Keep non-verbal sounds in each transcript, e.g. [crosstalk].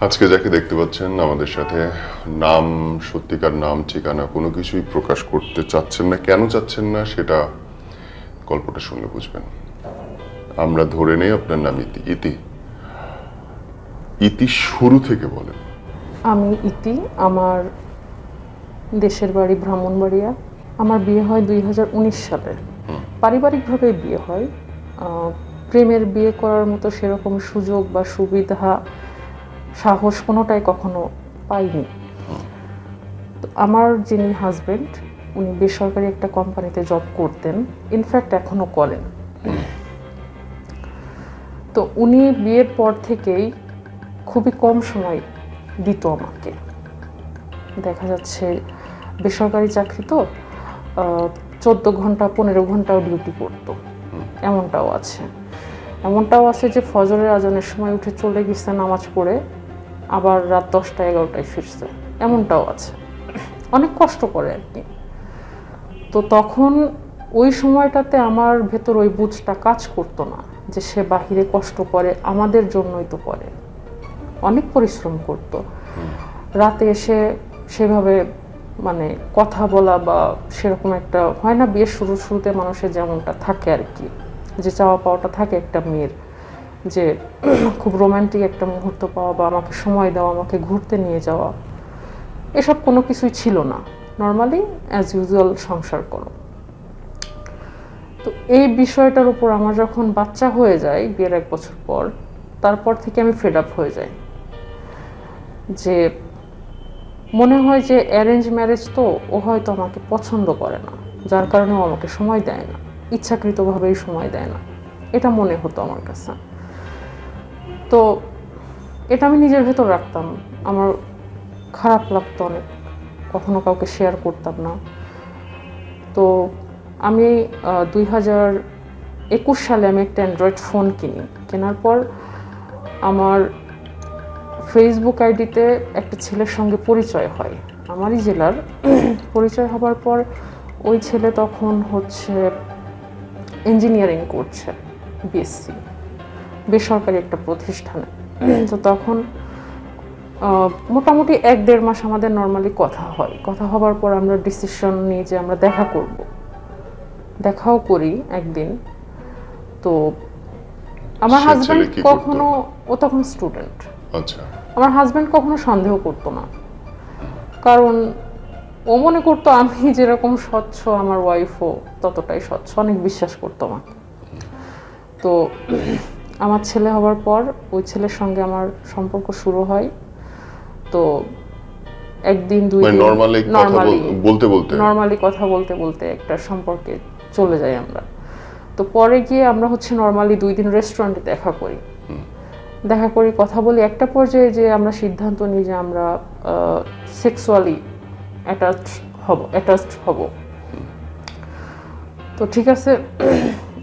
আজকে যাকে দেখতে পাচ্ছেন আমাদের সাথে নাম সত্যিকার নাম ঠিকানা কোনো কিছুই প্রকাশ করতে চাচ্ছেন না। কেন চাচ্ছেন না সেটা গল্পটা শুনলে বুঝবেন। আমরা ধরে নেই আপনার নাম ইতি। ইতি। ইতি শুরু থেকে বলেন। আমি ইতি আমার দেশের বাড়ি ব্রাহ্মণবাড়িয়া। আমার বিয়ে হয় দুই হাজার উনিশ সালে। পারিবারিকভাবে বিয়ে হয়। প্রেমের বিয়ে করার মতো সেরকম সুযোগ বা সুবিধা সাহস কোনোটাই কখনো পাইনি। তো আমার যিনি হাজবেন্ড উনি বেসরকারি একটা কোম্পানিতে জব করতেন ইনফ্যাক্ট এখনও করেন। তো উনি বিয়ের পর থেকেই খুবই কম সময় দিত আমাকে। দেখা যাচ্ছে বেসরকারি চাকরি তো চোদ্দ ঘণ্টা, পনেরো ঘন্টাও ডিউটি করতো। এমনটাও আছে। এমনটাও আছে যে ফজরের আজানের সময় উঠে চলে গেছে নামাজ পড়ে আবার রাত দশটা, এগারোটায় ফিরছে। এমনটাও আছে। অনেক কষ্ট করে আর কি। তো তখন ওই সময়টাতে আমার ভেতর ওই বুঝটা কাজ করতো না যে সে বাহিরে কষ্ট করে, আমাদের জন্যই তো করে। অনেক পরিশ্রম করত। রাতে এসে সেভাবে মানে কথা বলা বা সেরকম একটা হয় না, বিয়ের শুরু, শুরুতে মানুষের যেমনটা থাকে আর কি। যে চাওয়া পাওয়াটা থাকে একটা মেয়ের। যে খুব রোমান্টিক একটা মুহূর্ত পাওয়া বা আমাকে সময় দেওয়া, আমাকে ঘুরতে নিয়ে যাওয়া, এসব কোনো কিছুই ছিল না। নর্মালি অ্যাজ ইউজুয়াল সংসার করো। তো এই বিষয়টার উপর আমার যখন বাচ্চা হয়ে যায়, বিয়ের এক বছর পর, তারপর থেকে আমি ফেড আপ হয়ে যাই। যে মনে হয় যে অ্যারেঞ্জ ম্যারেজ তো ও হয়তো আমাকে পছন্দ করে না, যার কারণে ও আমাকে সময় দেয় না, ইচ্ছাকৃতভাবেই সময় দেয় না। এটা মনে হতো আমার কাছে। তো এটা আমি নিজের ভেতর রাখতাম। আমার খারাপ লাগতো অনেক। কখনো কাউকে শেয়ার করতাম না। তো আমি দুই হাজার একুশ সালে আমি একটা অ্যান্ড্রয়েড ফোন কিনি। কেনার পর আমার ফেসবুক আইডিতে একটা ছেলের সঙ্গে পরিচয় হয়। আমারই জেলার। পরিচয় হবার পর ওই ছেলে তখন হচ্ছে ইঞ্জিনিয়ারিং করছে বিএসসি বেসরকারি একটা প্রতিষ্ঠানে। তো তখন মোটামুটি এক দেড় মাস আমাদের নর্মালি কথা হয়। কথা হবার পর আমরা ডিসিশন নিই যে আমরা দেখা করব। দেখাও করি একদিন। তো আমার হাজব্যান্ড কখনো ও তখন স্টুডেন্ট আচ্ছা। আমার হাজব্যান্ড কখনো সন্দেহ করতো না। কারণ ও মনে করতো আমি যেরকম স্বচ্ছ আমার ওয়াইফও ততটাই স্বচ্ছ। অনেক বিশ্বাস করতো আমাকে। তো আমার ছেলে হওয়ার পর ওই ছেলের সঙ্গে আমার সম্পর্ক শুরু হয়। তো একদিন দুই মানে নর্মালি কথা নর্মালি বলতে বলতে? নর্মালি কথা বলতে বলতে একটা সম্পর্কে চলে যাই আমরা। তো পরে গিয়ে আমরা হচ্ছে নর্মালি দুই দিন রেস্টুরেন্টে দেখা করি। দেখা করি কথা বলি। একটা পর্যায়ে যে আমরা সিদ্ধান্ত নিই যে আমরা সেক্সুয়ালি অ্যাটাচ হব অ্যাটাচড হব। তো ঠিক আছে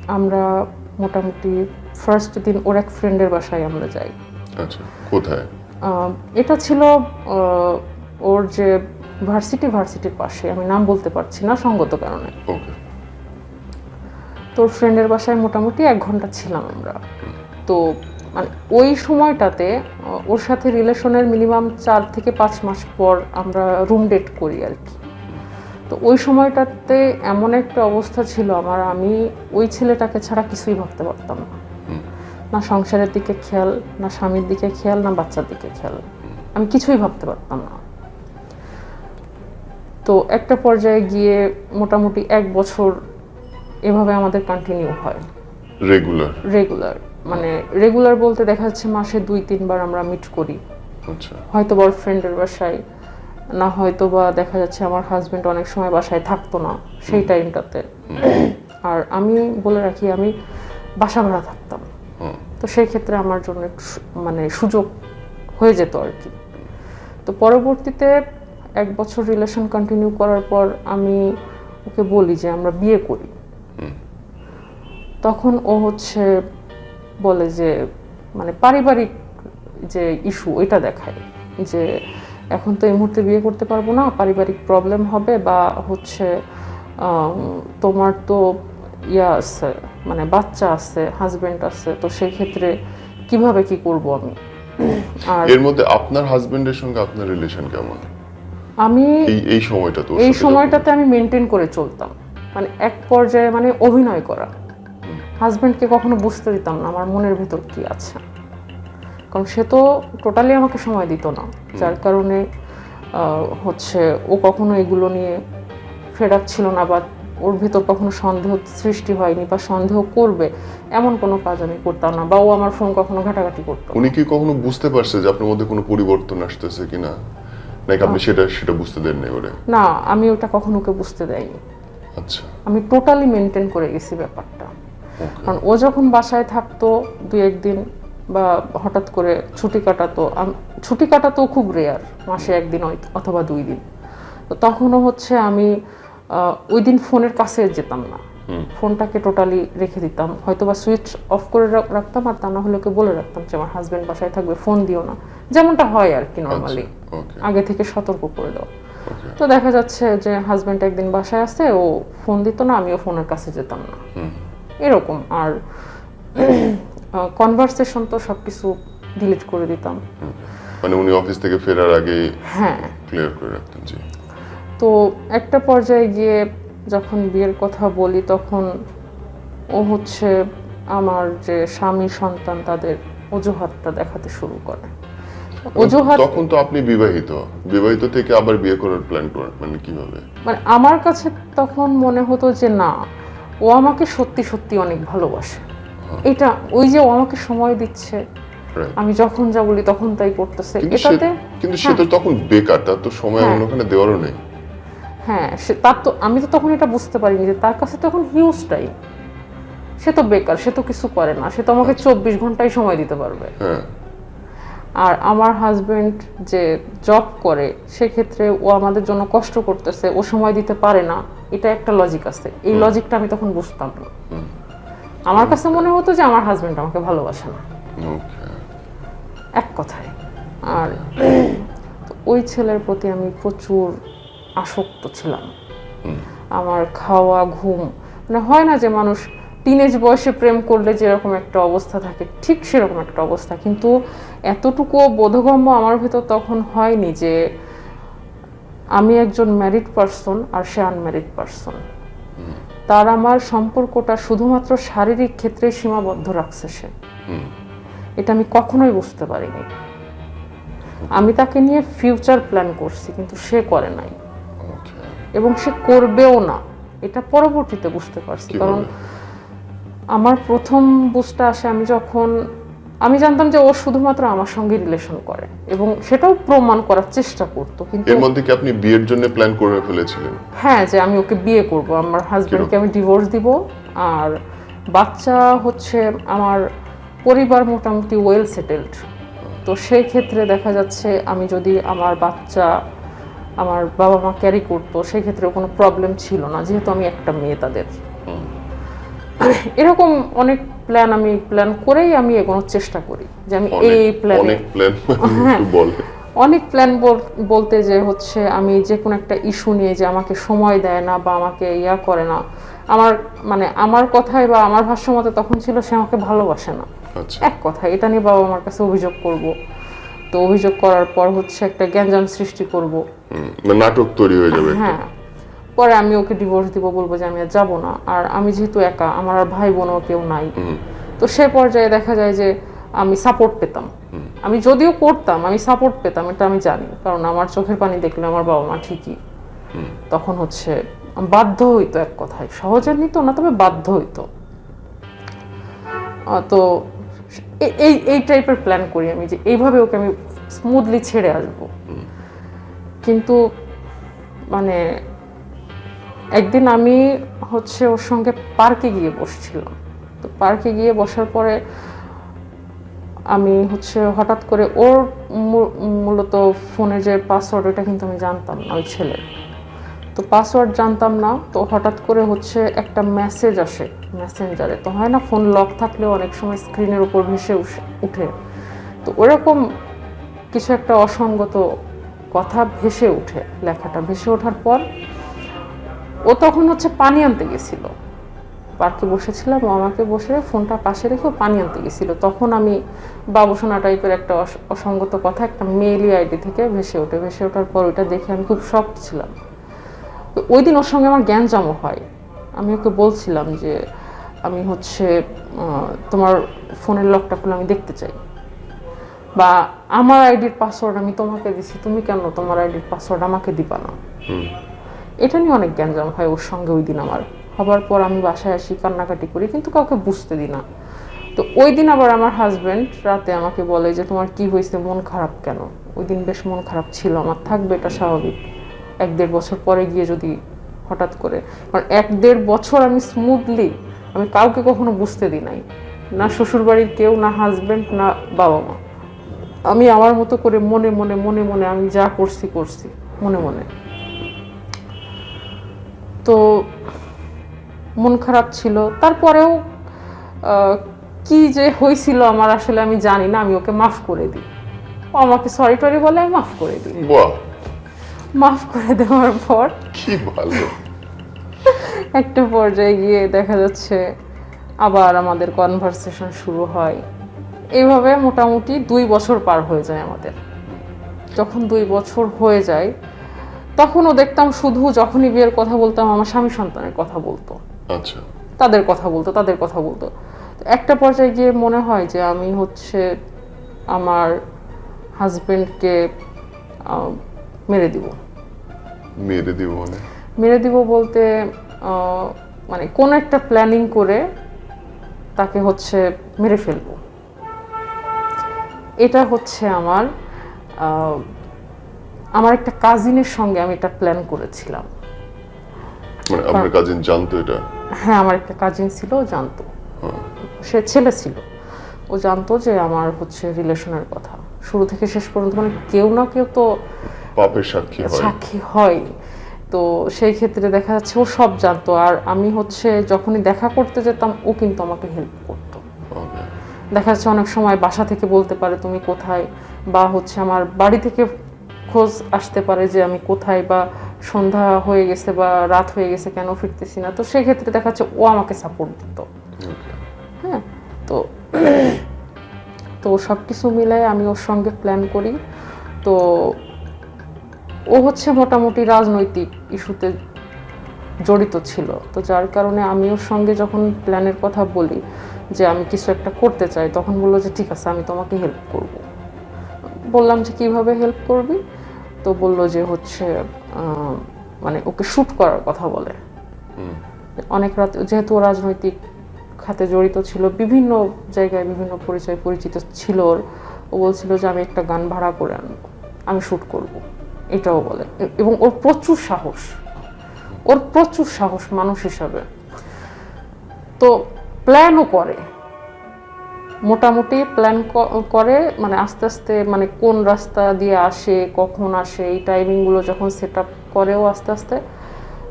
আমরা মোটামুটি ফার্স্ট দিন ওর এক ফ্রেন্ডের বাসায় আমরা যাই। আচ্ছা কোথায়? এটা ছিল ওর যে ভার্সিটি ভার্সিটির পাশে। আমি নাম বলতে পারছি না সঙ্গত কারণে। ওকে। তোর ফ্রেন্ডের বাসায় মোটামুটি এক ঘণ্টা ছিলাম আমরা। তো মানে ওই সময়টাতে ওর সাথে রিলেশনের মিনিমাম চার থেকে পাঁচ মাস পর আমরা রুম ডেট করি আর কি। তো ওই সময়টাতে এমন একটা অবস্থা ছিল আমার আমি ওই ছেলেটাকে ছাড়া কিছুই ভাবতে পারতাম না। না সংসারের দিকে খেয়াল না স্বামীর দিকে খেয়াল না বাচ্চার দিকে খেয়াল। আমি কিছুই ভাবতে পারতাম না। তো একটা পর্যায়ে গিয়ে মোটামুটি এক বছর এভাবে আমাদের কন্টিনিউ হয়। রেগুলার রেগুলার মানে রেগুলার বলতে দেখা যাচ্ছে মাসে দুই তিনবার আমরা মিট করি। আচ্ছা। হয়তো বড় ফ্রেন্ডের বাসায় না হয়তো বা দেখা যাচ্ছে আমার হাজবেন্ড অনেক সময় বাসায় থাকতো না সেই টাইমটাতে আর আমি বলে রাখি আমি বাসা ভাড়া থাকতাম। তো সেই ক্ষেত্রে আমার জন্য মানে সুযোগ হয়ে যেত আর কি। তো পরবর্তীতে এক বছর রিলেশন কন্টিনিউ করার পর আমি ওকে বলি যে আমরা বিয়ে করি। তখন ও হচ্ছে বলে যে মানে পারিবারিক যে ইস্যু ওইটা দেখায় যে এখন তো এই মুহূর্তে বিয়ে করতে পারব না পারিবারিক প্রবলেম হবে বা হচ্ছে তোমার তো ইয়া আছে মানে বাচ্চা আছে হাজবেন্ড আছে তো সেই ক্ষেত্রে কীভাবে কি করব আমি? আর এর মধ্যে আপনার হাজবেন্ডের সঙ্গে আপনার রিলেশন কেমন? আমি এই এই সময়টা তো এই সময়টাতে আমি মেনটেন করে চলতাম। মানে এক পর্যায়ে মানে অভিনয় করা। হাজবেন্ডকে কখনো বুঝতে দিতাম না আমার মনের ভিতর কি আছে। কারণ সে তো টোটালি আমাকে সময় দিত না। যার কারণে হচ্ছে ও কখনো এগুলো নিয়ে ফেরাক ছিল না বা ওর ভিতর কখনো সন্দেহ সৃষ্টি হয়নি বা সন্দেহ করবে এমন কোনো কাজ আমি করতাম না বা ও আমার ফোন কখনো ঘাটাঘাটি করতো। উনি কি কখনো বুঝতে পারছে যে আপনার মধ্যে কোনো পরিবর্তন আসতেছে কিনা? নাকি আপনি সেটা সেটা বুঝতে দেন নাই ওরে? না আমি ওটা কখনো ওকে বুঝতে দেয়নি আচ্ছা। আমি টোটালি মেনটেন করে গেছি ব্যাপারটা। কারণ ও যখন বাসায় থাকতো দুই একদিন বা হঠাৎ করে ছুটি কাটাতো ছুটি কাটাতো খুব রেয়ার মাসে একদিন অথবা দুই দিন। তো তখনও হচ্ছে আমি ওই দিন ফোনের কাছে যেতাম না। ফোনটাকে টোটালি রেখে দিতাম। হয়তো বা সুইচ অফ করে রাখতাম আর তা না হলে বলে রাখতাম যে আমার হাজব্যান্ড বাসায় থাকবে ফোন দিও না। যেমনটা হয় আর কি নর্মালি আগে থেকে সতর্ক করে দাও। তো দেখা যাচ্ছে যে হাজব্যান্ড একদিন বাসায় আসে ও ফোন দিত না আমিও ফোনের কাছে যেতাম না। এরকম। আর [clears throat] কনভারসেশন তো সব কিছু ডিলিট করে দিতাম। মানে উনি অফিস থেকে ফেরার আগে হ্যাঁ। ক্লিয়ার করে রাখতেন জি। তো একটা পর্যায়ে গিয়ে যখন বিয়ের কথা বলি তখন ও হচ্ছে আমার যে স্বামী সন্তান তাদের অজুহাতটা দেখাতে শুরু করে। অজুহাত তখন তো আপনি বিবাহিত। বিবাহিত থেকে আবার বিয়ে করার প্ল্যান করেন মানে কীভাবে? মানে আমার কাছে তখন মনে হতো যে না ও আমাকে সত্যি সত্যি অনেক ভালোবাসে। এটা ওই যে ও আমাকে সময় দিচ্ছে আমি যখন যা বলি তখন তাই করতেছে। এটাতে কিন্তু সে তো তখন বেকার তার তো সময় হ্যাঁ। অন্যখানে দেওয়ারও নেই। হ্যাঁ সে তার তো আমি তো তখন এটা বুঝতে পারিনি যে তার কাছে তখন হিউজ টাইম সে তো বেকার সে তো কিছু করে না। সে তো আমাকে চব্বিশ ঘন্টাই সময় দিতে পারবে। হ্যাঁ। আর আমার হাজবেন্ড যে জব করে সেক্ষেত্রে ও আমাদের জন্য কষ্ট করতেছে ও সময় দিতে পারে না। এটা একটা লজিক আছে। এই লজিকটা আমি তখন বুঝতাম না। আমার কাছে মনে হতো যে আমার হাজবেন্ড আমাকে ভালোবাসে না। এক কথায়। আর ওই ছেলের প্রতি আমি প্রচুর আসক্ত ছিলাম। আমার খাওয়া, ঘুম মানে হয় না যে মানুষ টিনেজ বয়সে প্রেম করলে যেরকম একটা অবস্থা থাকে, ঠিক সেরকম একটা অবস্থা। কিন্তু এতটুকু বোধগম্য আমার ভেতর তখন হয়নি যে আমি একজন ম্যারিড পারসন আর সে আনম্যারিড পারসন তার আমার সম্পর্কটা শুধুমাত্র শারীরিক ক্ষেত্রে সীমাবদ্ধ রাখছে সে। এটা আমি কখনোই বুঝতে পারিনি। আমি তাকে নিয়ে ফিউচার প্ল্যান করছি, কিন্তু সে করে নাই। এবং সে করবেও না। এটা পরবর্তীতে বুঝতে পারছি। কারণ আমার প্রথম বুঝটা আসে আমি যখন আমি জানতাম যে ও শুধুমাত্র আমার সঙ্গে রিলেশন করে এবং সেটাও প্রমাণ করার চেষ্টা করতো কিন্তু এর মধ্যে কি আপনি বিয়ের জন্য প্ল্যান করে ফেলেছিলেন? হ্যাঁ যে আমি ওকে বিয়ে করব। আমার হাজব্যান্ডকে আমি ডিভোর্স দিব। আর বাচ্চা হচ্ছে আমার পরিবার মোটামুটি ওয়েল সেটেলড তো সেই ক্ষেত্রে দেখা যাচ্ছে আমি যদি আমার বাচ্চা আমার বাবা মা ক্যারি করতো সেই ক্ষেত্রে কোনো প্রবলেম ছিল না যেহেতু আমি একটা মেয়ে তাদের। এরকম অনেক প্ল্যান আমি প্ল্যান করেই আমি এগোনোর চেষ্টা করি যে আমি এই অনেক [laughs] অনেক প্ল্যান অনেক প্ল্যান বলতে যে হচ্ছে আমি যে কোনো একটা ইস্যু নিয়ে যে আমাকে সময় দেয় না বা আমাকে ইয়া করে না আমার মানে আমার কথায় বা আমার ভাষ্য মতে তখন ছিল সে আমাকে ভালোবাসে না। আচ্ছা। এক কথা এটা নিয়ে বাবা আমার কাছে অভিযোগ করব। তো অভিযোগ করার পর হচ্ছে একটা গ্যাঞ্জাম সৃষ্টি করব। মানে নাটক তৈরি হয়ে যাবে হ্যাঁ পরে আমি ওকে ডিভোর্স দিব বলব যে আমি আর যাব না। আর আমি যেহেতু একা আমার আর ভাই বোনও কেউ নাই। তো সে পর্যায়ে দেখা যায় যে আমি সাপোর্ট পেতাম। আমি যদিও করতাম আমি সাপোর্ট পেতাম এটা আমি জানি। কারণ আমার চোখের পানি দেখলে আমার বাবা মা ঠিকই। তখন হচ্ছে বাধ্য হইতো এক কথায়। সহজে নিত না তবে বাধ্য হইতো। তো এই এই টাইপের প্ল্যান করি আমি যে এইভাবে ওকে আমি স্মুথলি ছেড়ে আসব। কিন্তু মানে একদিন আমি হচ্ছে ওর সঙ্গে পার্কে গিয়ে বসছিলাম। তো পার্কে গিয়ে বসার পরে আমি হচ্ছে হঠাৎ করে ওর মূলত ফোনের যে পাসওয়ার্ড ওটা কিন্তু আমি জানতাম না ওই ছেলের। তো পাসওয়ার্ড জানতাম না, তো হঠাৎ করে হচ্ছে একটা মেসেজ আসে মেসেঞ্জারে তো হয় না ফোন লক থাকলেও অনেক সময় স্ক্রিনের উপর ভেসে উঠে- তো ওরকম কিছু একটা অসঙ্গত কথা ভেসে উঠে, লেখাটা ভেসে ওঠার পর ও তখন হচ্ছে পানি আনতে গেছিল। পার্কে বসেছিলাম আমাকে বসে ফোনটা পাশে রেখে পানি আনতে গেছিল। তখন আমি বাবুসোনা টাইপের একটা অস- অসঙ্গত কথা, একটা মেইলি আইডি থেকে ভেসে ওঠে। ভেসে ওঠার পর ওইটা দেখে আমি খুব শখ ছিলাম। ওই দিন ওর সঙ্গে আমার জ্ঞান জমা হয়। আমি ওকে বলছিলাম যে আমি হচ্ছে তোমার ফোনের লকটা খুলে আমি দেখতে চাই। বা আমার আইডির পাসওয়ার্ড আমি তোমাকে দিছি তুমি কেন তোমার আইডির পাসওয়ার্ড আমাকে দিবা না? এটা নিয়ে অনেক জ্ঞানজাম হয় ওর সঙ্গে ওই দিন আমার। হবার পর আমি বাসায় আসি কান্নাকাটি করি কিন্তু কাউকে বুঝতে দিই না। তো ওই দিন আবার আমার হাজব্যান্ড রাতে আমাকে বলে যে তোমার কি হয়েছে? মন খারাপ কেন? ওই দিন বেশ মন খারাপ ছিল আমার থাকবে এটা স্বাভাবিক। এক দেড় বছর পরে গিয়ে যদি হঠাৎ করে, কারণ এক দেড় বছর আমি স্মুথলি আমি কাউকে কখনো বুঝতে দিই নাই। না শ্বশুরবাড়ির কেউ, না হাজব্যান্ড না বাবা মা। আমি আমার মতো করে মনে মনে মনে মনে আমি যা করছি করছি, মনে মনে। তো মন খারাপ ছিল। তারপরেও কি যে হয়েছিল আমার আসলে আমি জানি না, আমি ওকে মাফ করে দিই। ও আমাকে সরি টরি বলে, আমি মাফ করে দিই। মাফ করে দেওয়ার পর কি ভালো একটা পর্যায়ে গিয়ে দেখা যাচ্ছে আবার আমাদের কনভারসেশন শুরু হয়। এইভাবে মোটামুটি দুই বছর পার হয়ে যায় আমাদের। যখন দুই বছর হয়ে যায় তখনও দেখতাম শুধু যখনই বিয়ের কথা বলতাম আমার স্বামী সন্তানের কথা বলতো। আচ্ছা। তাদের কথা বলতো তাদের কথা বলতো। একটা পর্যায়ে গিয়ে মনে হয় যে আমি হচ্ছে আমার হাজবেন্ডকে মেরে দিব। মেরে দিব মানে? মেরে দিব বলতে মানে কোন একটা প্ল্যানিং করে তাকে হচ্ছে মেরে ফেলব। এটা হচ্ছে আমার আমার একটা কাজিনের সঙ্গে আমি এটা প্ল্যান করেছিলাম। মানে আপনার কাজিন জানতো এটা? হ্যাঁ আমার একটা কাজিন ছিল জানতো। সে ছেলে ছিল। ও জানতো যে আমার হচ্ছে রিলেশনের কথা। শুরু থেকে শেষ পর্যন্ত মানে কেউ না কেউ তো পাপের সাক্ষী হয়। সাক্ষী হয়। তো সেই ক্ষেত্রে দেখা যাচ্ছে ও সব জানতো। আর আমি হচ্ছে যখনই দেখা করতে যেতাম ও কিন্তু আমাকে হেল্প করতো। দেখা যাচ্ছে অনেক সময় বাসা থেকে বলতে পারে তুমি কোথায়? বা হচ্ছে আমার বাড়ি থেকে খোঁজ আসতে পারে যে আমি কোথায় বা সন্ধ্যা হয়ে গেছে বা রাত হয়ে গেছে কেন ফিরতেছি না? তো সেক্ষেত্রে দেখা যাচ্ছে ও আমাকে সাপোর্ট দিত। হ্যাঁ তো [clears throat] তো সব কিছু মিলায় আমি ওর সঙ্গে প্ল্যান করি। তো ও হচ্ছে মোটামুটি রাজনৈতিক ইস্যুতে জড়িত ছিল। তো যার কারণে আমি ওর সঙ্গে যখন প্ল্যানের কথা বলি যে আমি কিছু একটা করতে চাই তখন বলল যে ঠিক আছে আমি তোমাকে হেল্প করব। বললাম যে কীভাবে হেল্প করবি? তো বলল যে হচ্ছে মানে ওকে শ্যুট করার কথা বলে। অনেক রাত যেহেতু ও রাজনৈতিক খাতে জড়িত ছিল বিভিন্ন জায়গায় বিভিন্ন পরিচয় পরিচিত ছিল ওর ও বলছিল যে আমি একটা গান ভাড়া করে আনব আমি শ্যুট করব। এটাও বলে। এবং ওর প্রচুর সাহস। ওর প্রচুর সাহস মানুষ হিসাবে। তো প্ল্যানও করে। মোটামুটি প্ল্যান করে মানে আস্তে আস্তে মানে কোন রাস্তা দিয়ে আসে, কখন আসে, এই টাইমিংগুলো যখন সেট আপ করেও আস্তে আস্তে,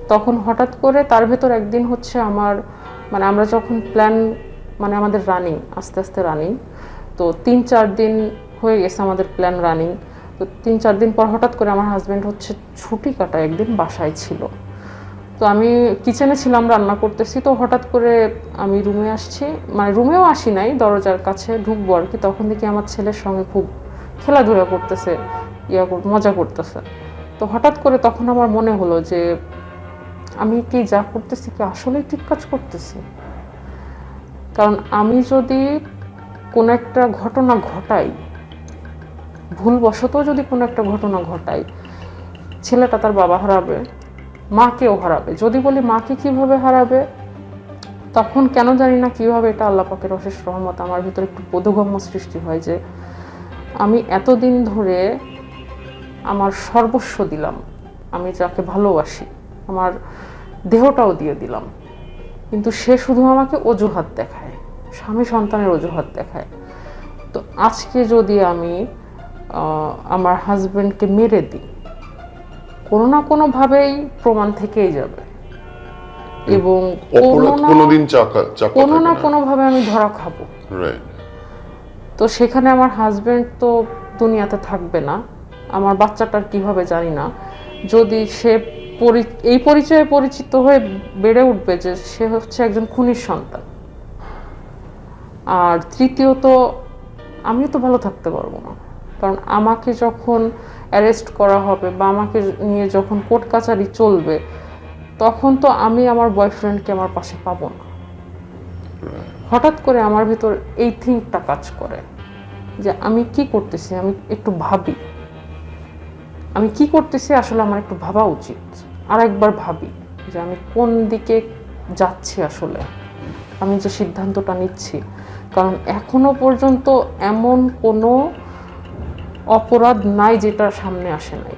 তখন হঠাৎ করে তার ভেতর একদিন হচ্ছে আমার মানে আমরা যখন প্ল্যান মানে আমাদের রানিং আস্তে আস্তে রানিং তো তিন চার দিন হয়ে গেছে আমাদের প্ল্যান রানিং তো তিন, চার দিন পর হঠাৎ করে আমার হাজব্যান্ড হচ্ছে ছুটি কাটা একদিন বাসায় ছিল। তো আমি কিচেনে ছিলাম, রান্না করতেছি, তো হঠাৎ করে আমি রুমে আসছি। মানে রুমেও আসি নাই, দরজার কাছে ঢুকবো আর কি। তখন দেখি আমার ছেলের সঙ্গে খুব খেলাধুলা করতেছে, ইয়া মজা করতেছে। তো হঠাৎ করে তখন আমার মনে হলো যে, আমি কি যা করতেছি, কি আসলেই ঠিক কাজ করতেছি? কারণ আমি যদি কোনো একটা ঘটনা ঘটাই ভুলবশত যদি কোনো একটা ঘটনা ঘটায়, ছেলেটা তার বাবা হারাবে, মাকেও হারাবে। যদি বলি মাকে কীভাবে হারাবে, তখন কেন জানি না কীভাবে এটা আল্লাহ পাকের অশেষ রহমত আমার ভিতরে একটু বোধগম্য সৃষ্টি হয় যে আমি এতদিন ধরে আমার সর্বস্ব দিলাম, আমি যাকে ভালোবাসি, আমার দেহটাও দিয়ে দিলাম। কিন্তু সে শুধু আমাকে অজুহাত দেখায়, স্বামী সন্তানের অজুহাত দেখায়। তো আজকে যদি আমি আমার হাজবেন্ডকে মেরে দিই। কোনো না কোনোভাবেই প্রমাণ থেকেই যাবে। এবং কোনোদিন কোনো না কোনোভাবে আমি ধরা খাব। তো সেখানে আমার হাজবেন্ড তো দুনিয়াতে থাকবে না। আমার বাচ্চাটার কীভাবে জানি না। যদি সে এই পরিচয়ে পরিচিত হয়ে বেড়ে উঠবে যে সে হচ্ছে একজন খুনির সন্তান। আর তৃতীয়ত আমিও তো ভালো থাকতে পারব না। কারণ আমাকে যখন অ্যারেস্ট করা হবে বা আমাকে নিয়ে যখন কোর্ট কাছারি চলবে, তখন তো আমি আমার বয়ফ্রেন্ডকে আমার পাশে পাবো না। হঠাৎ করে আমার ভেতর এই থিঙ্কটা কাজ করে যে আমি কি করতেছি, আমি একটু ভাবি। আমি কি করতেছি আসলে আমার একটু ভাবা উচিত। আর একবার ভাবি যে আমি কোন দিকে যাচ্ছি আসলে। আমি যে সিদ্ধান্তটা নিচ্ছি। কারণ এখনও পর্যন্ত এমন কোনো অপরাধ নাই যেটা সামনে আসে নাই.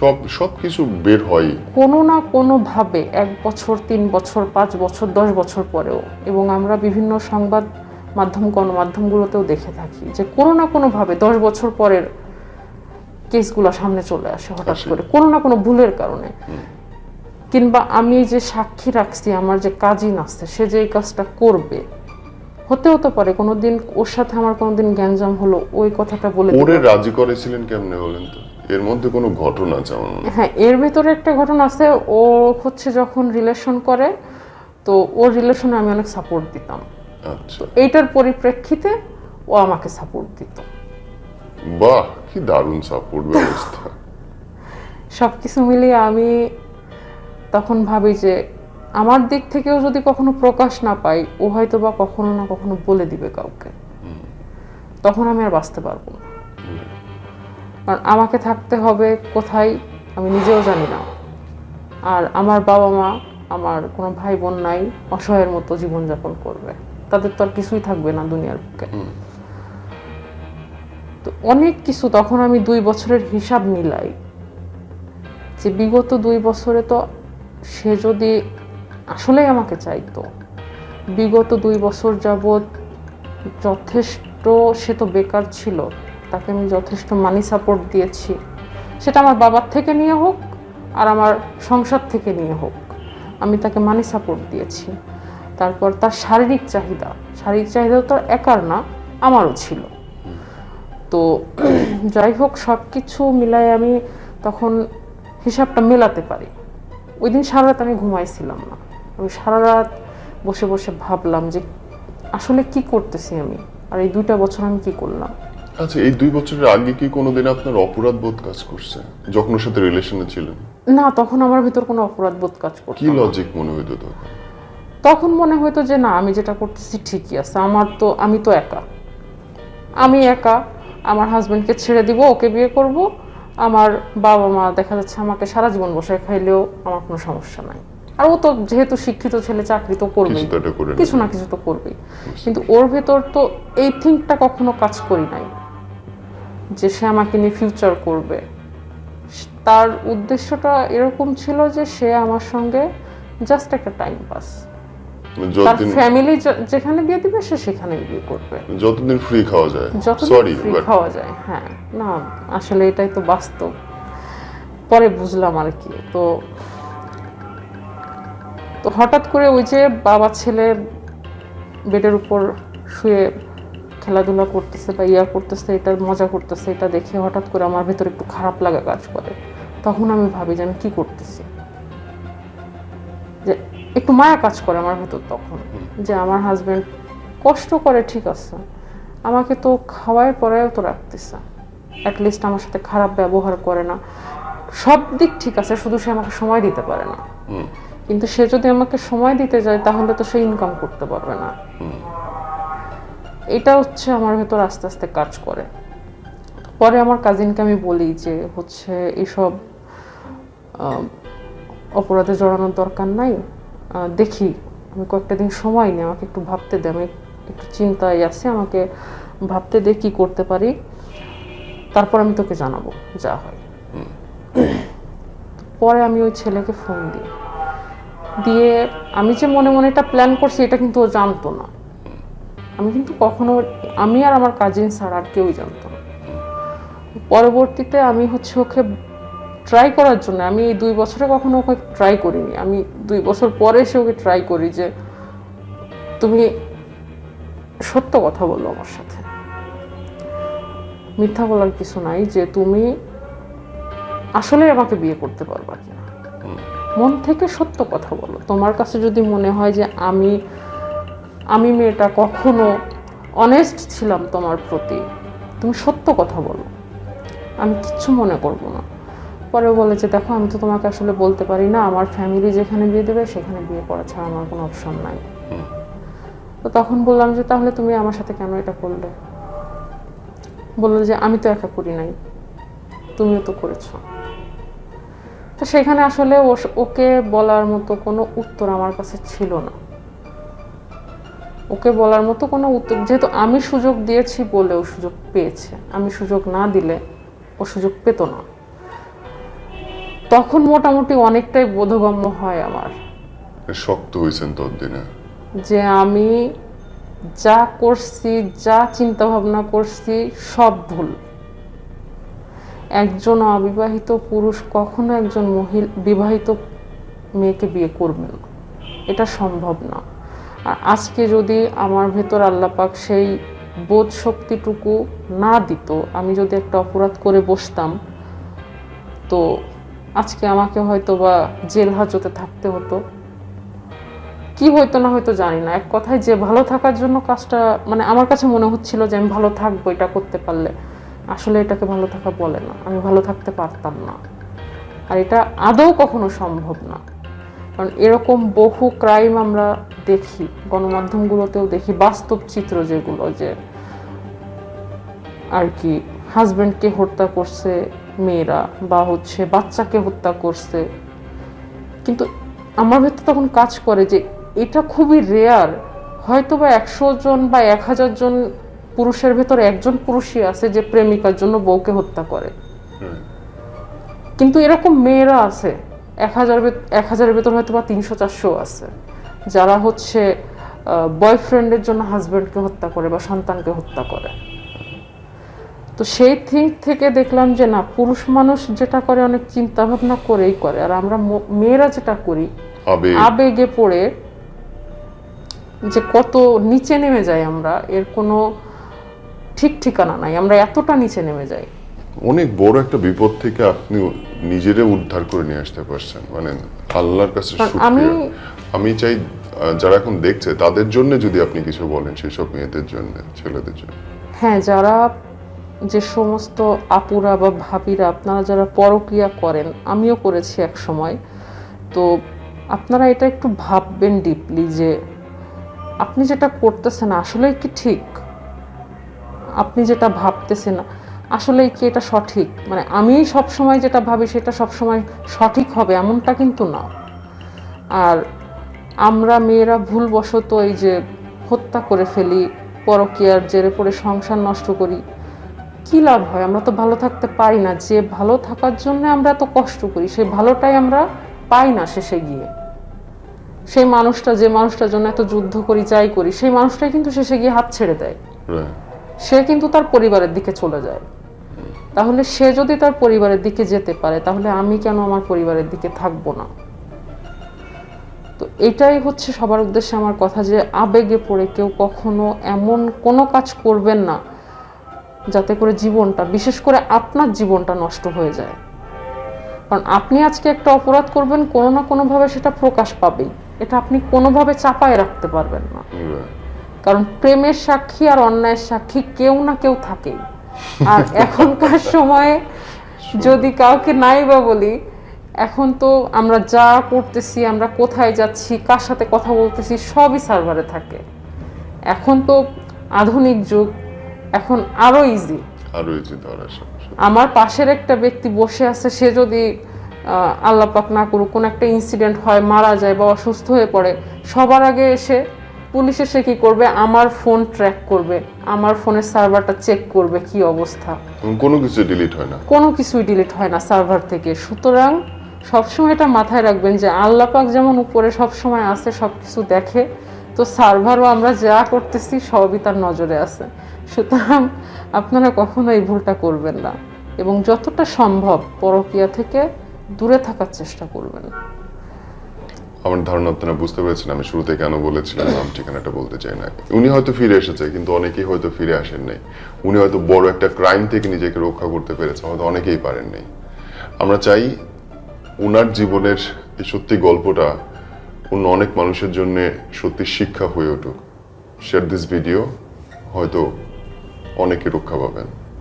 সব সব কিছু বের হয়। কোনো না কোনোভাবে এক বছর তিন বছর পাঁচ বছর দশ বছর পরেও এবং আমরা বিভিন্ন সংবাদ মাধ্যম গণমাধ্যমগুলোতেও দেখে থাকি যে কোনো না কোনোভাবে দশ বছর পরের কেসগুলো সামনে চলে আসে হঠাৎ করে কোনো না কোনো ভুলের কারণে। কিংবা আমি যে সাক্ষী রাখছি আমার যে কাজিন আছে সে যে এই কাজটা করবে হতে হতে পারে কোনোদিন ওর সাথে আমার কোনোদিন গ্যাঞ্জাম হলো ওই কথাটা বলে ওরে রাজি করেছিলেন কেমনে বলেন তো? এর মধ্যে কোনো ঘটনা আছে আমার মনে হ্যাঁ? এর ভেতরে একটা ঘটনা আছে ও হচ্ছে যখন রিলেশন করে তো ওর রিলেশনে আমি অনেক সাপোর্ট দিতাম। আচ্ছা। এইটার পরিপ্রেক্ষিতে ও আমাকে সাপোর্ট দিত। বাহ কি দারুণ সাপোর্ট ব্যবস্থা। সব কিছু মিলিয়ে আমি তখন ভাবি যে আমার দিক থেকেও যদি কখনো প্রকাশ না পাই, ও হয়তো বা কখনো না কখনো বলে দিবে কাউকে। তখন আমি আর বাঁচতে পারব না। কারণ আমাকে থাকতে হবে কোথায় আমি নিজেও জানি না। আর আমার বাবা মা, আমার কোনো ভাই বোন নাই, অসহায়ের মতো জীবনযাপন করবে। তাদের তো আর কিছুই থাকবে না দুনিয়ার বুকে। তো অনেক কিছু তখন আমি দুই বছরের হিসাব মিলাই। যে বিগত দুই বছরে তো সে যদি আসলেই আমাকে চাইতো। বিগত দুই বছর যাবৎ যথেষ্ট সে তো বেকার ছিল, তাকে আমি যথেষ্ট মানি সাপোর্ট দিয়েছি। সেটা আমার বাবার থেকে নিয়ে হোক আর আমার সংসার থেকে নিয়ে হোক, আমি তাকে মানি সাপোর্ট দিয়েছি। তারপর তার শারীরিক চাহিদা শারীরিক চাহিদা তো একার না, আমারও ছিল। তো [clears throat] যাই হোক সব কিছু মিলাই আমি তখন হিসাবটা মেলাতে পারি। ওই দিন সারা রাত আমি ঘুমাইছিলাম না। আমি সারা রাত বসে বসে ভাবলাম যে আসলে কি করতেছি আমি? আর এই দুইটা বছর আমি কি করলাম? আচ্ছা এই দুই বছরের আগে কি কোনোদিন আপনার অপরাধ বোধ কাজ করছে? যখন ওর সাথে রিলেশনে ছিলেন? না তখন আমার ভিতর কোনো অপরাধ বোধ কাজ করতো কি না। লজিক মনে হইতো তখন? তখন মনে হতো যে না আমি যেটা করতেছি ঠিকই আছে। আমার তো আমি তো একা। আমি একা আমার হাজবেন্ডকে ছেড়ে দিব ওকে বিয়ে করব। আমার বাবা মা দেখা যাচ্ছে আমাকে সারা জীবন বসে খাইলেও আমার কোনো সমস্যা নাই। আর ও তো যেহেতু শিক্ষিত ছেলে চাকরি তো করবেই। কিছু না কিছু তো করবেই। কিন্তু ওর ভেতর তো এই থিঙ্কটা কখনো কাজ করি নাই। যে সে আমাকে নিয়ে ফিউচার করবে। তার উদ্দেশ্যটা এরকম ছিল যে সে আমার সঙ্গে জাস্ট একটা টাইম পাস মানে তার ফ্যামিলি যেখানে বিয়ে দিবে সে সেখানেই বিয়ে করবে। যতদিন ফ্রি খাওয়া যায়। সরি ফ্রি খাওয়া যায় হ্যাঁ। না আসলে এটাই তো বাস্তব। পরে বুঝলাম আর কি। তো তো হঠাৎ করে ওই যে বাবা ছেলে বেডের উপর শুয়ে খেলাধুলা করতেছে বা ইয়া করতেছে এটা মজা করতেছে এটা দেখে হঠাৎ করে আমার ভেতর একটু খারাপ লাগা কাজ করে। তখন আমি ভাবি যে আমি কি করতেছি? যে একটু মায়া কাজ করে আমার ভেতর তখন যে আমার হাজবেন্ড কষ্ট করে ঠিক আছে আমাকে তো খাওয়ায় পরেও তো রাখতেছে। অ্যাটলিস্ট আমার সাথে খারাপ ব্যবহার করে না। সব দিক ঠিক আছে শুধু সে আমাকে সময় দিতে পারে না। কিন্তু সে যদি আমাকে সময় দিতে যায় তাহলে তো সে ইনকাম করতে পারবে না। এটা হচ্ছে আমার ভেতর আস্তে আস্তে কাজ করে। পরে আমার কাজিনকে আমি বলি যে হচ্ছে এসব অপরাধে জড়ানোর দরকার নাই। দেখি আমি কয়েকটা দিন সময় নিই আমাকে একটু ভাবতে দে। আমি একটু চিন্তায় আছি আমাকে ভাবতে দে কি করতে পারি। তারপর আমি তোকে জানাব যা হয়। পরে আমি ওই ছেলেকে ফোন দিই। দিয়ে আমি যে মনে মনে এটা প্ল্যান করছি, এটা কিন্তু ও জানতো না। আমি কিন্তু কখনো, আমি আর আমার কাজিন ছাড়া আর কেউই জানতো না। পরবর্তীতে আমি হচ্ছে ওকে ট্রাই করার জন্য, আমি এই দুই বছরে কখনো ওকে ট্রাই করিনি। আমি দুই বছর পরে এসে ওকে ট্রাই করি যে, তুমি সত্য কথা বলো আমার সাথে। মিথ্যা বলার কিছু নাই যে তুমি আসলে আমাকে বিয়ে করতে পারবা কিনা। মন থেকে সত্য কথা বলো। তোমার কাছে যদি মনে হয় যে আমি আমি মেয়েটা কখনো অনেস্ট ছিলাম তোমার প্রতি তুমি সত্য কথা বলো। আমি কিচ্ছু মনে করব না। পরে বলে যে দেখো আমি তো তোমাকে আসলে বলতে পারি না। আমার ফ্যামিলি যেখানে বিয়ে দেবে সেখানে বিয়ে করা ছাড়া আমার কোনো অপশন নাই। তো তখন বললাম যে তাহলে তুমি আমার সাথে কেন এটা করলে? বলল যে আমি তো একা করি নাই। তুমিও তো করেছ। তো সেখানে আসলে ওকে বলার মতো কোনো উত্তর আমার কাছে ছিল না। ওকে বলার মতো কোনো উত্তর যেহেতু আমি সুযোগ দিয়েছি বলে ও সুযোগ পেয়েছে আমি সুযোগ না দিলে ও সুযোগ পেত না। তখন মোটামুটি অনেকটাই বোধগম্য হয় আমার। শক্ত হয়েছেন তোর দিনে যে আমি যা করছি যা চিন্তা ভাবনা করছি সব ভুল। একজন অবিবাহিত পুরুষ কখনো একজন মহিলা বিবাহিত মেয়েকে বিয়ে করবে না। এটা সম্ভব না। আর আজকে যদি আমার ভেতর আল্লাপাক সেই বোধ শক্তিটুকু না দিত, আমি যদি একটা অপরাধ করে বসতাম, তো আজকে আমাকে হয়তো বা জেল হাজতে থাকতে হতো। কি হয়তো না হয়তো জানি না। এক কথায় যে ভালো থাকার জন্য কাজটা মানে আমার কাছে মনে হচ্ছিল যে আমি ভালো থাকব এটা করতে পারলে। আসলে এটাকে ভালো থাকা বলে না। আমি ভালো থাকতে পারতাম না। আর এটা আদৌ কখনো সম্ভব না। কারণ এরকম বহু ক্রাইম আমরা দেখি, গণমাধ্যমগুলোতেও দেখি, বাস্তব চিত্র যেগুলো যে আর কি হাজব্যান্ডকে হত্যা করছে মেয়েরা বা হচ্ছে বাচ্চাকে হত্যা করছে। কিন্তু আমার ভেতর তখন কাজ করে যে এটা খুবই রেয়ার হয়তো বা একশো জন বা এক হাজার জন পুরুষের ভেতর একজন পুরুষই আছে যে প্রেমিকার জন্য বউকে হত্যা করে। কিন্তু এরকম মেয়েরা আছে এক হাজার এক হাজারের ভেতর হয়তো বা তিনশো চারশো আছে যারা হচ্ছে বয়ফ্রেন্ডের জন্য হাজব্যান্ডকে হত্যা করে বা সন্তানকে হত্যা করে। তো সেই থিঙ্ক থেকে দেখলাম যে না পুরুষ মানুষ যেটা করে অনেক চিন্তা ভাবনা করেই করে। আর আমরা মেয়েরা যেটা করি আবেগে পড়ে যে কত নিচে নেমে যাই আমরা এর কোনো ঠিক ঠিকানা নাই আমরা এতটা নিচে নেমে যাই। অনেক বড় একটা বিপদ থেকে আপনি নিজেরে উদ্ধার করে নিয়ে আসতে পারছেন মানে আল্লাহর কাছে আমি- আমি চাই যারা এখন দেখছে তাদের জন্য যদি আপনি কিছু বলেন সেসব মেয়েদের জন্য ছেলেদের জন্য। হ্যাঁ যারা যে সমস্ত আপুরা বা ভাবিরা আপনারা যারা পরক্রিয়া করেন আমিও করেছি এক সময়। তো আপনারা এটা একটু ভাববেন ডিপলি যে আপনি যেটা করতেছেন আসলেই কি ঠিক? আপনি যেটা ভাবতেছেন আসলেই কি এটা সঠিক? মানে আমি সব সময় যেটা ভাবি সেটা সব সময় সঠিক হবে এমনটা কিন্তু না। আর আমরা মেয়েরা ভুলবশত এই যে হত্যা করে ফেলি, পরকীয়ার জেরে পড়ে সংসার নষ্ট করি, কি লাভ হয়? আমরা তো ভালো থাকতে পারি না। যে ভালো থাকার জন্য আমরা এত কষ্ট করি সেই ভালোটাই আমরা পাই না শেষে গিয়ে। সেই মানুষটা, যে মানুষটার জন্য এত যুদ্ধ করি, যাই করি, সেই মানুষটাই কিন্তু শেষে গিয়ে হাত ছেড়ে দেয়. সে কিন্তু তার পরিবারের দিকে চলে যায়। তাহলে সে যদি তার পরিবারের দিকে যেতে পারে, তাহলে আমি কেন আমার পরিবারের দিকে থাকব না? তো এটাই হচ্ছে সবার উদ্দেশ্যে আমার কথা যে আবেগে পড়ে কেউ কখনো এমন কোনো কাজ করবেন না, যাতে করে জীবনটা, বিশেষ করে আপনার জীবনটা নষ্ট হয়ে যায়। কারণ আপনি আজকে একটা অপরাধ করবেন, কোনো না কোনোভাবে সেটা প্রকাশ পাবেই। এটা আপনি কোনোভাবে চাপায় রাখতে পারবেন না. কারণ প্রেমের সাক্ষী আর অন্যায়ের সাক্ষী কেউ না কেউ থাকে আর এখনকার সময়ে যদি কাউকে নাই বা বলি এখন তো আমরা যা করতেছি আমরা কোথায় যাচ্ছি কার সাথে কথা বলতেছি সবই সার্ভারে থাকে। এখন তো আধুনিক যুগ এখন আরও ইজি আরও ধরা আমার পাশের একটা ব্যক্তি বসে আছে সে যদি আহ, আল্লাহ পাক না করুক কোনো একটা ইনসিডেন্ট হয় মারা যায় বা অসুস্থ হয়ে পড়ে সবার আগে এসে পুলিশ এসে কি করবে? আমার ফোন ট্র্যাক করবে। আমার ফোনের সার্ভারটা চেক করবে কি অবস্থা। কোনো কিছু ডিলিট হয় না। কোনো কিছুই ডিলিট হয় না সার্ভার থেকে। সুতরাং সবসময় এটা মাথায় রাখবেন যে আল্লাহ পাক যেমন উপরে সবসময় আছে সব কিছু দেখে। তো সার্ভারও আমরা যা করতেছি সবই তার নজরে আছে। সুতরাং আপনারা কখনো এই ভুলটা করবেন না এবং যতটা সম্ভব পরকীয়া থেকে দূরে থাকার চেষ্টা করবেন। আমার ধারণা আপনারা বুঝতে পেরেছেন, আমি শুরুতে কেন বলেছিলাম, নাম, ঠিকানাটা বলতে চাই না। উনি হয়তো ফিরে এসেছে, কিন্তু অনেকেই হয়তো ফিরে আসেন নাই। উনি হয়তো বড় একটা ক্রাইম থেকে নিজেকে রক্ষা করতে পেরেছে হয়তো অনেকেই পারেন নাই। আমরা চাই ওনার জীবনের এই সত্যি গল্পটা অন্য অনেক মানুষের জন্য সত্যি শিক্ষা হয়ে উঠুক। শেয়ার দিস ভিডিও হয়তো অনেকে রক্ষা পাবেন।